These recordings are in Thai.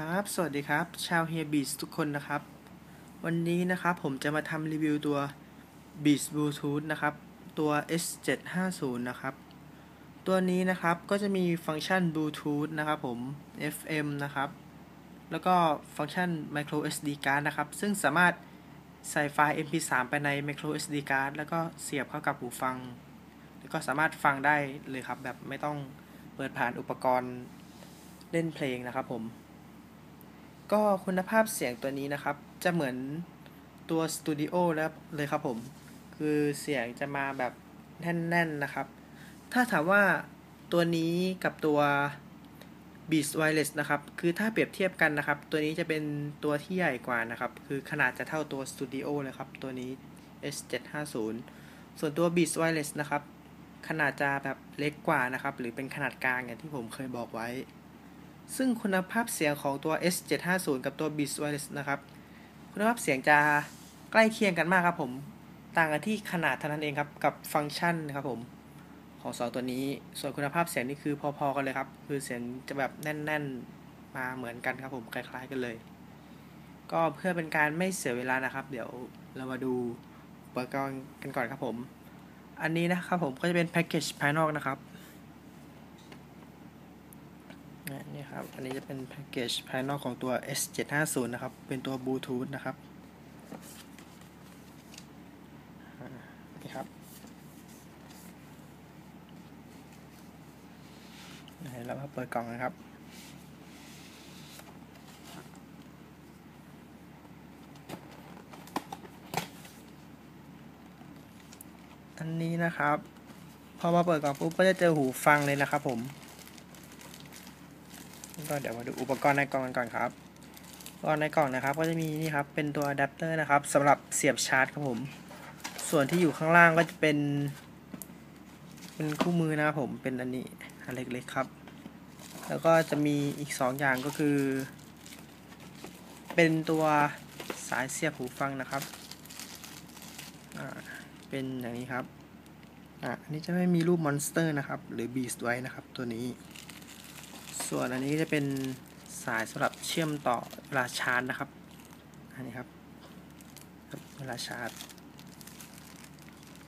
ครับ สวัสดีครับ ชาวเฮียบีสทุกคนนะครับ วันนี้นะครับผมจะมาทำรีวิวตัว Beats Bluetooth นะครับ ตัว S750 นะครับ ตัวนี้นะครับก็จะมีฟังก์ชัน Bluetooth นะครับผม FM นะครับ แล้วก็ฟังก์ชัน Micro SD card นะครับ ซึ่งสามารถใส่ไฟล์ MP3 ไปใน Micro SD card แล้วก็เสียบเข้ากับหูฟัง แล้วก็สามารถฟังได้เลยครับ แบบไม่ต้องเปิดผ่านอุปกรณ์เล่นเพลงนะครับผม ก็คุณภาพเสียงตัวนี้นะครับ จะเหมือนตัวสตูดิโอแล้วเลยครับผม คือเสียงจะมาแบบแน่นๆนะครับ ถ้าถามว่าตัวนี้กับตัว Beats Wireless นะครับ คือถ้าเปรียบเทียบกันนะครับ ตัวนี้จะเป็นตัวที่ใหญ่กว่านะครับ คือขนาดจะเท่าตัวสตูดิโอเลยครับ ตัวนี้ S750 ส่วนตัว Beats Wireless นะครับ ขนาดจะแบบเล็กกว่านะครับ หรือเป็นขนาดกลางอย่างที่ผมเคยบอกไว้ ซึ่งคุณภาพเสียงของตัว S750 กับตัว Beats Wireless นะครับ คุณภาพเสียงจะใกล้เคียงกันมากครับผม ต่างกันที่ขนาดเท่านั้นเองครับ กับฟังก์ชันนะครับผม ของสองตัวนี้ ส่วนคุณภาพเสียงนี่คือพอๆกันเลยครับ คือเสียงจะแบบแน่น ๆ มาเหมือนกันครับผม คล้ายๆกันเลย ก็เพื่อเป็นการไม่เสียเวลานะครับ เดี๋ยวเรามาดูอุปกรณ์กันก่อนครับผม อันนี้นะครับผมก็จะเป็นแพ็กเกจภายนอกนะครับ นี่ครับ อันนี้จะเป็นแพ็กเกจภายนอกของตัว S750 นะครับ เป็นตัวบลูทูธนะครับ นี่ครับเรามาเปิดกล่องนะครับอันนี้นะครับ พอมาเปิดกล่องปุ๊บก็จะเจอหูฟังเลยนะครับผม ก็เดี๋ยวมาดูอุปกรณ์ในกล่องกันก่อนครับอุปกรณ์ในกล่องนะครับ ก็จะมีนี่ครับเป็นตัวอะแดปเตอร์นะครับสำหรับเสียบชาร์จครับผม ส่วนที่อยู่ข้างล่างก็จะเป็น เป็นคู่มือนะครับผมเป็นอันนี้อันเล็กๆครับ แล้วก็จะมีอีก 2 อย่างก็คือ เป็นตัวสายเสียบหูฟังนะครับเป็นอย่างนี้ครับอ่าอันนี้จะไม่มีรูปมอนสเตอร์นะครับ หรือบีสไว้นะครับตัวนี้ ส่วนอันนี้จะเป็นสายสำหรับเชื่อมต่อเวลาชาร์จนะครับ อันนี้ครับ เวลาชาร์จ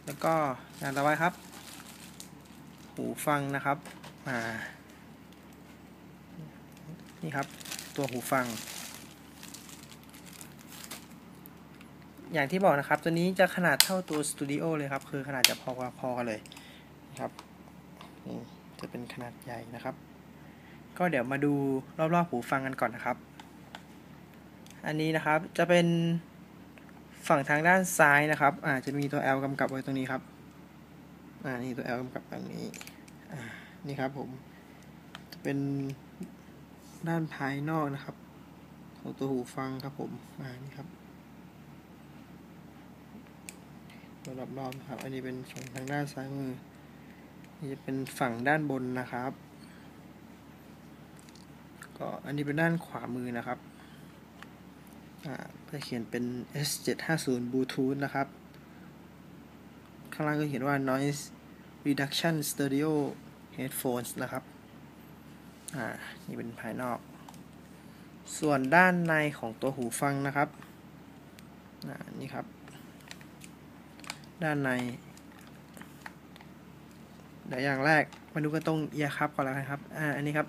แล้วก็อย่างต่อไปครับ หูฟังนะครับอ่านี่ครับ ตัวหูฟัง อย่างที่บอกนะครับ ตัวนี้จะขนาดเท่าตัวสตูดิโอเลยครับ คือขนาดจะพอพอกันเลยนะครับ นี่จะเป็นขนาดใหญ่นะครับ ก็เดี๋ยวมาดูรอบๆหูฟังกันก่อนนะครับ อันนี้นะครับจะเป็นฝั่งทางด้านซ้ายนะครับอ่าจะมีตัว L กำกับไว้ตรงนี้ครับอ่านี่ตัว L กำกับแบบนี้อ่านี่ครับผม จะเป็นด้านภายนอกนะครับ ของตัวหูฟังครับผมอ่านี่ครับตัวรอบๆครับ อันนี้เป็นฝั่งทางด้านซ้ายมือนี่จะเป็นฝั่งด้านบนนะครับ ก็อันนี้เป็นด้านขวามือนะครับอ่าจะเขียนเป็น S750 Bluetooth นะครับ ข้างล่างก็เขียนว่า Noise Reduction Stereo Headphones นะครับ อ่า นี่เป็นภายนอก ส่วนด้านในของตัวหูฟังนะครับ อ่า นี่ครับ ด้านใน เดี๋ยวอย่างแรกมาดูกันตรงเอียครับก่อนแล้วกันครับ อ่า อันนี้ครับ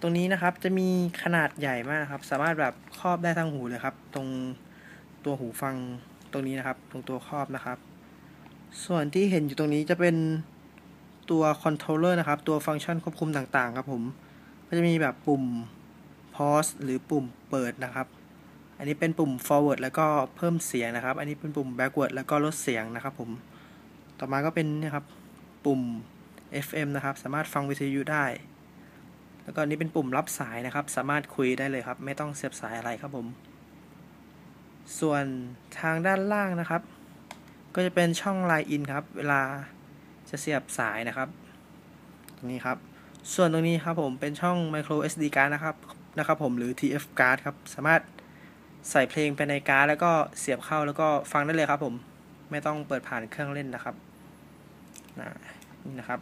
ตรงนี้นะครับจะมีขนาดใหญ่มากครับ สามารถแบบครอบได้ทั้งหูเลยครับ ตรงตัวหูฟังตรงนี้นะครับ ตรงตัวครอบนะครับ ส่วนที่เห็นอยู่ตรงนี้จะเป็นตัวคอนโทรลเลอร์นะครับ ตัวฟังก์ชันควบคุมต่างๆ ครับผม ก็จะมีแบบปุ่ม pause หรือปุ่มเปิดนะครับ อันนี้เป็นปุ่ม forward แล้วก็เพิ่มเสียงนะครับ อันนี้เป็นปุ่ม backward แล้วก็ลดเสียงนะครับผม ต่อมาก็เป็นนี่ครับปุ่ม FM นะครับ สามารถฟังวิทยุได้ แล้วก็นี้เป็นปุ่มรับสายนะครับ สามารถคุยได้เลยครับ ไม่ต้องเสียบสายอะไรครับผม ส่วนทางด้านล่างนะครับ ก็จะเป็นช่อง Line in ครับ เวลาจะเสียบสายนะครับ ตรงนี้ครับ ส่วนตรงนี้ครับผมเป็นช่อง micro SD card นะครับนะครับผมหรือ TF card ครับ สามารถใส่เพลงไปในการ์ดแล้วก็เสียบเข้าแล้วก็ฟังได้เลยครับผม ไม่ต้องเปิดผ่านเครื่องเล่นนะครับนี่นะครับ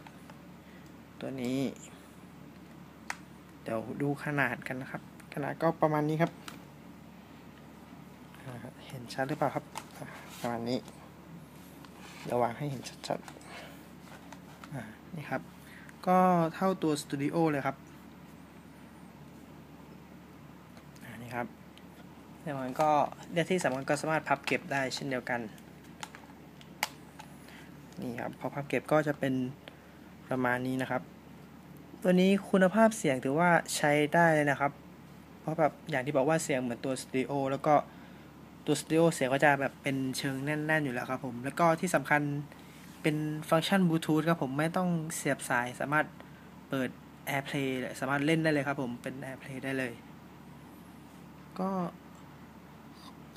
ตัวนี้ ดี๋ยวดูขนาดกันนะครับ ขนาดก็ประมาณนี้ครับ เห็นชัดหรือเปล่าครับ ประมาณนี้เดี๋ยววางให้เห็นชัดๆนี่ครับ ก็เท่าตัวสตูดิโอเลยครับนี่ครับแล้วมันก็เรื่องที่สำคัญก็สามารถพับเก็บได้เช่นเดียวกันนี่ครับพอพับเก็บก็จะเป็นประมาณนี้นะครับ ตัวนี้คุณภาพเสียงถือว่าใช้ได้เลยนะครับ เพราะแบบอย่างที่บอกว่าเสียงเหมือนตัวสตูดิโอแล้วก็ตัวสตูดิโอเสียงก็จะแบบเป็นเชิงแน่น ๆ อยู่แล้วครับผมแล้วก็ที่สำคัญเป็นฟังก์ชันบลูทูธครับผมไม่ต้องเสียบสายสามารถเปิด AirPlay เลยสามารถเล่นได้เลยครับผมเป็น AirPlay ได้เลย ก็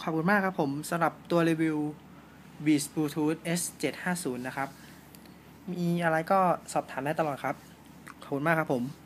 ขอบคุณมากครับผมสำหรับตัวรีวิว Beats Bluetooth S750 นะครับ มีอะไรก็สอบถามได้ตลอดครับ คุณมากครับผม